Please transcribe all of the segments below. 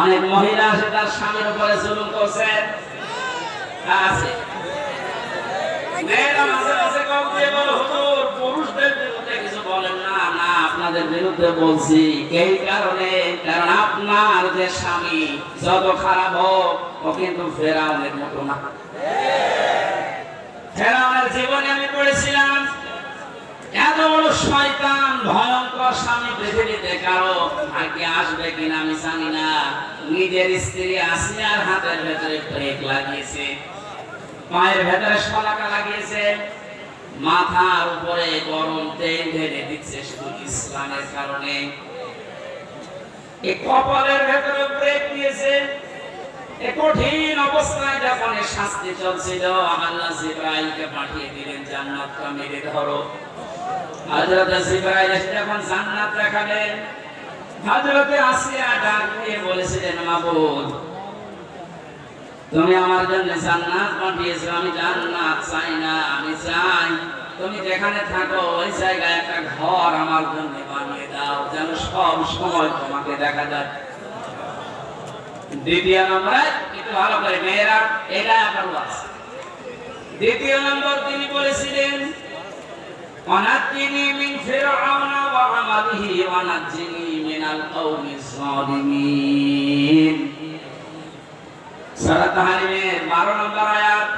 অনেক মহিলা আছে তার স্বামীর উপরে জুলুম করছে। আছে? মেয়েরা মাঝে মাঝে কাউ দিয়ে বলে, হুজুর, পুরুষদের বিরুদ্ধে কিছু বলেন না। না আপনাদের বিরুদ্ধে বলছি। এই কারণে? কারণ আপনার যে স্বামী যত খারাপ হোক ও কিন্তু ফেরাউনের মতো না। ফেরাউনের জীবনে আমি পড়েছিলাম এত বড় শয়তান, ভয়ঙ্কর স্বামী পৃথিবীতে কারও ভাগ্যে আসবে কিনা আমি জানি না। নিজের স্ত্রী আসিয়ার হাতের ভেতরে ব্রেক লাগিয়েছে, পায়ের ভেতরে শলাকা লাগিয়েছে, মাথার উপরে গরম তেল ঢেলে দিচ্ছে শুধু ইসলামের কারণে। এই কপালের ভেতরে ব্রেক দিয়েছে। এ কঠিন অবস্থায় যখন শাস্তি চলছিল, আল্লাহ জিব্রাইলকে পাঠিয়ে দিলেন, জান্নাতটা মেরে ধরো। তুমি আমার জন্য জান্নাত আমি জান্নাত চাই না, আমি চাই তুমি যেখানে থাকো, ওই জায়গায় একটা ঘর আমার জন্য বানিয়ে দাও, যেন সব সময় তোমাকে দেখা যায়। দ্বিতীয় একটু ভালো করে মেয়েরা এটা আপনার দ্বিতীয় নম্বর তিনি বলেছিলেন ফিরআউনা ওয়া আমালিহি ওয়া নাজ্জিনি মিনাল কওমিজ জালিমিন সূরা তাহরিমের 12 নম্বর আয়াত।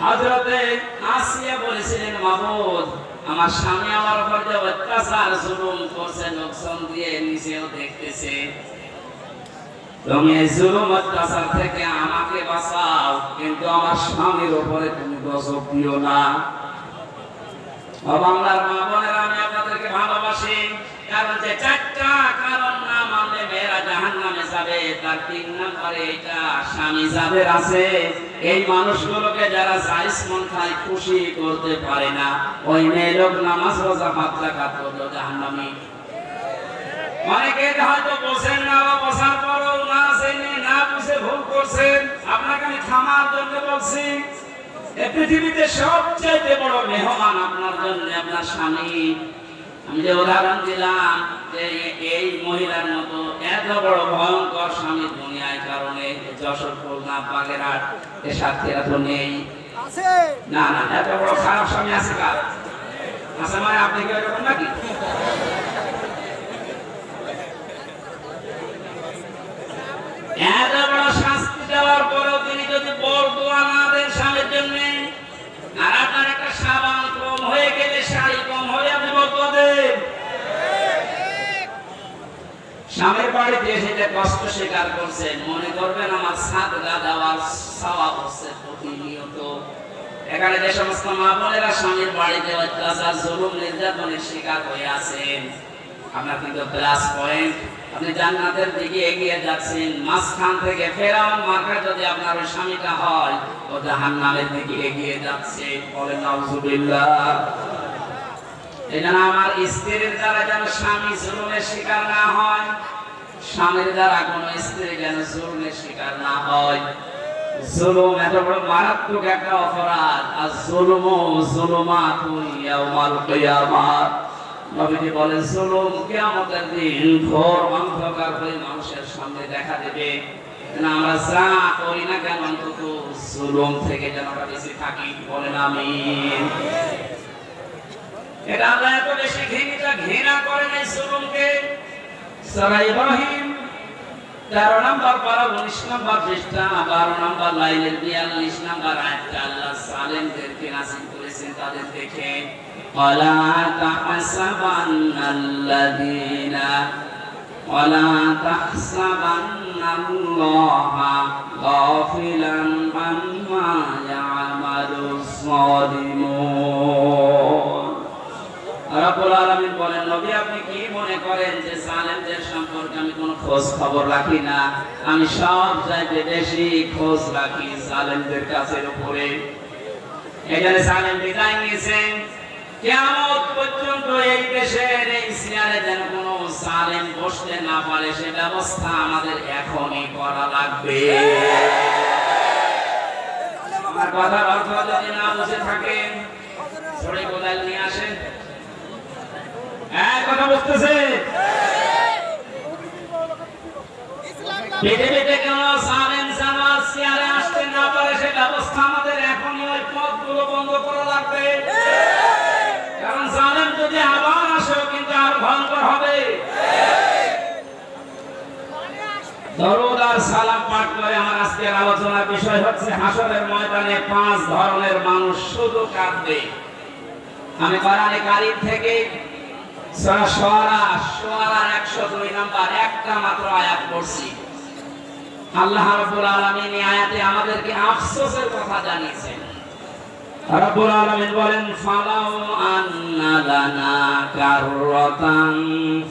হযরতে আসিয়া বলেছিলেন, মাবুদ, আমার স্বামী আমার উপর যে অত্যাচার, জুলুম করছে, লোকজন দিয়ে নিজেও দেখতেছে। তুমি জুলুম অত্যাচার থেকে আমাকে বাঁচাও, কিন্তু আমার স্বামীর উপরে তুমি গজব দিও না। বাংলার মা বোনেরা, আমি আপনাদেরকে ভালোবাসি, কারণ যে চারটা কারণ না মানলে মেয়েরা জাহান নামে যাবে, তার তিন নম্বরে এটা স্বামী যাদের আছে, এই মানুষগুলোকে যারা জাইস মন খায় খুশি করতে পারে না। ওই মেয়ে লোক নামাজ, রোজা, পাঁচ টাকা করল জাহান নামী অনেকে হয়তো বসেন না বা বসার পরও না জেনে না বুঝে ভুল করছেন। আপনাকে আমি থামার জন্য বলছি এই পৃথিবীতে সবচেয়ে বড় মেহমান আপনার জন্য আপনার স্বামী। আমি যে উদাহরণ দিলাম যে এই মহিলার মতো এত বড় ভয়ঙ্কর স্বামী দুনিয়ায় কারণে যশোর খুলনা বাগেরহাট এ সাথীরা তো নেই। না না এত বড় খারাপ স্বামী আছে কার? আছে মানে আপনি কি ওরকম নাকি? এত বড় শাস্তি দেওয়ার পরেও তিনি যদি বল দোয়া না দেন স্বামীর জন্য আর আপনার একটা সাবান কম হয়ে গেলে শাড়ি কম হয়ে আপনি বল দোয়া দেন স্বামীর বাড়িতে যে কষ্ট স্বীকার করছেন মনে করবেন আমার সাদগা দেওয়ার সওয়াব হচ্ছে প্রতিনিয়ত। এখানে যে সমস্ত মা বোনেরা স্বামীর বাড়িতে অত্যাচার, জুলুম, নির্যাতনের শিকার হয়ে আছেন। আপনার কিন্তু প্লাস পয়েন্ট আপনি জান্নাতের দিকে এগিয়ে যাচ্ছেন। মাঝখান থেকে ফেরাউন মার্কা যদি আপনার ওই স্বামীটা হয়, ও জাহান্নামের দিকে এগিয়ে যাচ্ছে। বলেন, নাউজুবিল্লাহ। আমার স্ত্রীর দ্বারা যেন স্বামী জুলুমের শিকার না হয়, স্বামীর দ্বারা কোনো স্ত্রী যেন জুলুমের শিকার না হয়। জুলুম এত বড় মারাত্মক একটা অপরাধ, আর সামনে দেখা দেবে। না আমরা কেন, অন্তত জুলুম থেকে যেন বেঁচে থাকি বলেন, আমিন। এটা আল্লাহ এত বেশি ঘৃণিত ঘৃণা করেন এই জুলুমকে সূরা ইব্রাহিম তেরো নম্বর পারা উনিশ নম্বর পৃষ্ঠা বারো নম্বর লাইনের বিয়াল্লিশ নম্বর আয়াতটা আল্লাহ সালেমদেরকে নাসিব করেছেন তাদের দেখে ولا تحسبن الذين ولا تحسبن الله غافلا عما يعمل الظالمون সম্পর্কে আমি কোনো খোঁজ খবর রাখি না। আমি সব চাইতে বেশি খোঁজ রাখি জালেমদের কাছের উপরে। এখানে জালেম বিদায় নিয়েছেন কিয়ামত পর্যন্ত এই দেশের এই সিয়ারে যেন কোনো জালেম বসতে না পারে, সে ব্যবস্থা আমাদের এখনই করা লাগবে। আমার কথার অর্থ যদি না বুঝে থাকেন ছড়ে কোদাল নিয়ে আসেন। হ্যাঁ কথা বুঝতেছে পৃথিবীতে চেয়ারে আসতে না পারে, সে ব্যবস্থা আমাদের এখনই ওই পথগুলো বন্ধ করা লাগবে। কারণ জালেম যদি আবার কিন্তু আর ভয়ঙ্কর হবে। সালাম পাঠ করে আমার আজকের আলোচনার বিষয় হচ্ছে হাসরের ময়দানে পাঁচ ধরনের মানুষ শুধু কাঁদবে। আমি কোরআনে থেকে সূরা শুআরা শুআরার 102 নাম্বার একটা মাত্র আয়াত পড়ছি। আল্লাহ রাব্বুল আলামিন এই আয়াতে আমাদেরকে আফসোসের কথা জানিয়েছেন। রাব্বুল আলামিন বলেন, ফালাউ আন্না লানা কাররাতান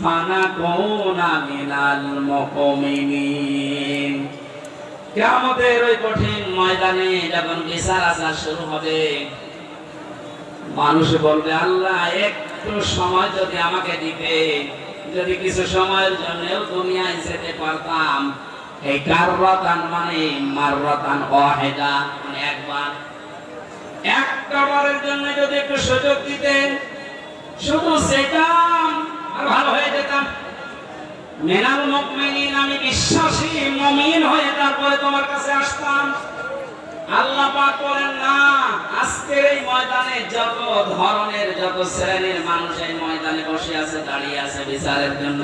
ফানাকুনা মিনাল কিয়ামতের ওই কঠিন ময়দানে যখন বিচার শুরু হবে, মানুষ বলবে, আল্লাহ, একটু সময় যদি আমাকে দিতে, যদি কিছু সময়ের জন্য দুনিয়ায় যেতে পারতাম এই কাররাতান মানে মাররাতান ওয়াহিদা মানে একবার। একটা বারের জন্য যদি একটু সুযোগ দিতেন, শুধু যেতাম আর ভালো হয়ে যেতাম। মেনাল মুকমিনিন আমি বিশ্বাসী মুমিন হয়ে তারপরে তোমার কাছে আসতাম। আল্লাহ পাক বলেন, না, আজকের এই ময়দানে যত ধরনের, যত শ্রেণির মানুষ এই ময়দানে বসে আছে, দাঁড়িয়ে আছে বিচারের জন্য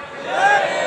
Yeah.